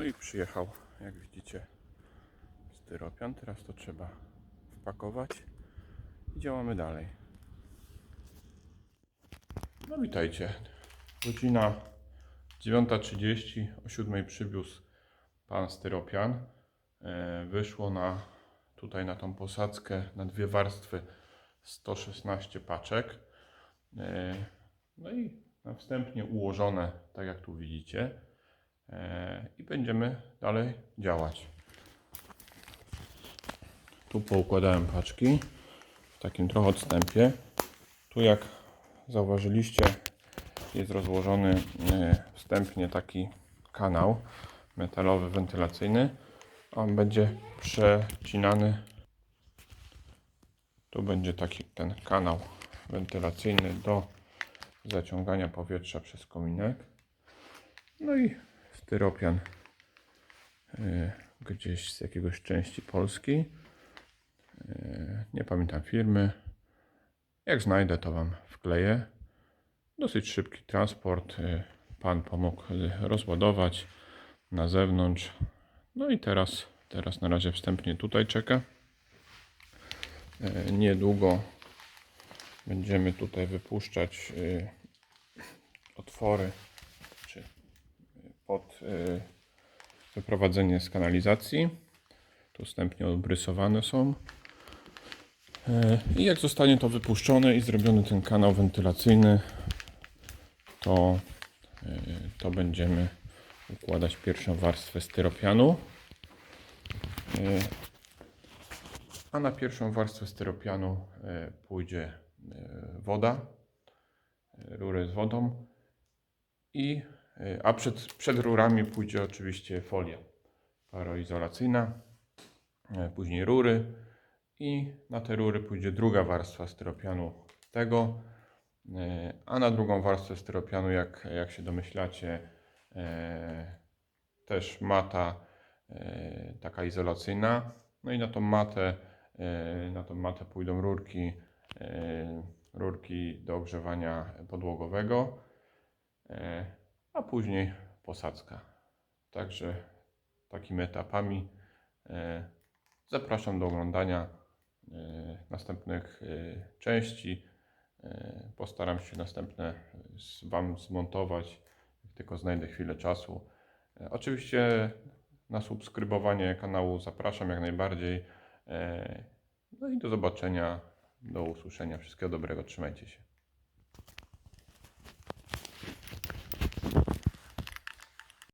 No i przyjechał, jak widzicie, styropian. Teraz to trzeba wpakować i działamy dalej. No witajcie. Godzina 9.30, o 7.00 przywiózł pan styropian. E, Wyszło na tutaj na tą posadzkę na dwie warstwy 116 paczek. E, No i na wstępnie ułożone, tak jak tu widzicie. E, I będziemy dalej działać. Tu poukładałem paczki w takim trochę odstępie. Tu jak zauważyliście jest rozłożony e, wstępnie taki kanał metalowy, wentylacyjny. On będzie przecinany. Tu będzie taki ten kanał wentylacyjny do zaciągania powietrza przez kominek. No i styropian y, gdzieś z jakiegoś części Polski. Y, Nie pamiętam firmy. Jak znajdę, to Wam wkleję. Dosyć szybki transport. y, Pan pomógł rozładować na zewnątrz. No i teraz, teraz na razie wstępnie tutaj czeka. Niedługo będziemy tutaj wypuszczać otwory pod y, wyprowadzenie z kanalizacji. Tu wstępnie obrysowane są. Y, I jak zostanie to wypuszczone i zrobiony ten kanał wentylacyjny, to, y, to będziemy układać pierwszą warstwę styropianu. A na pierwszą warstwę styropianu pójdzie woda, rury z wodą i a przed, przed rurami pójdzie oczywiście folia paroizolacyjna, y, później rury i na te rury pójdzie druga warstwa styropianu tego, y, a na drugą warstwę styropianu, jak, jak się domyślacie, też mata taka izolacyjna. No i na tą matę, na tą matę pójdą rurki, rurki do ogrzewania podłogowego. A później posadzka. Także takimi etapami e, zapraszam do oglądania e, następnych e, części. Postaram się następne Wam zmontować, jak tylko znajdę chwilę czasu. Oczywiście na subskrybowanie kanału zapraszam jak najbardziej. No i do zobaczenia, do usłyszenia. Wszystkiego dobrego, trzymajcie się.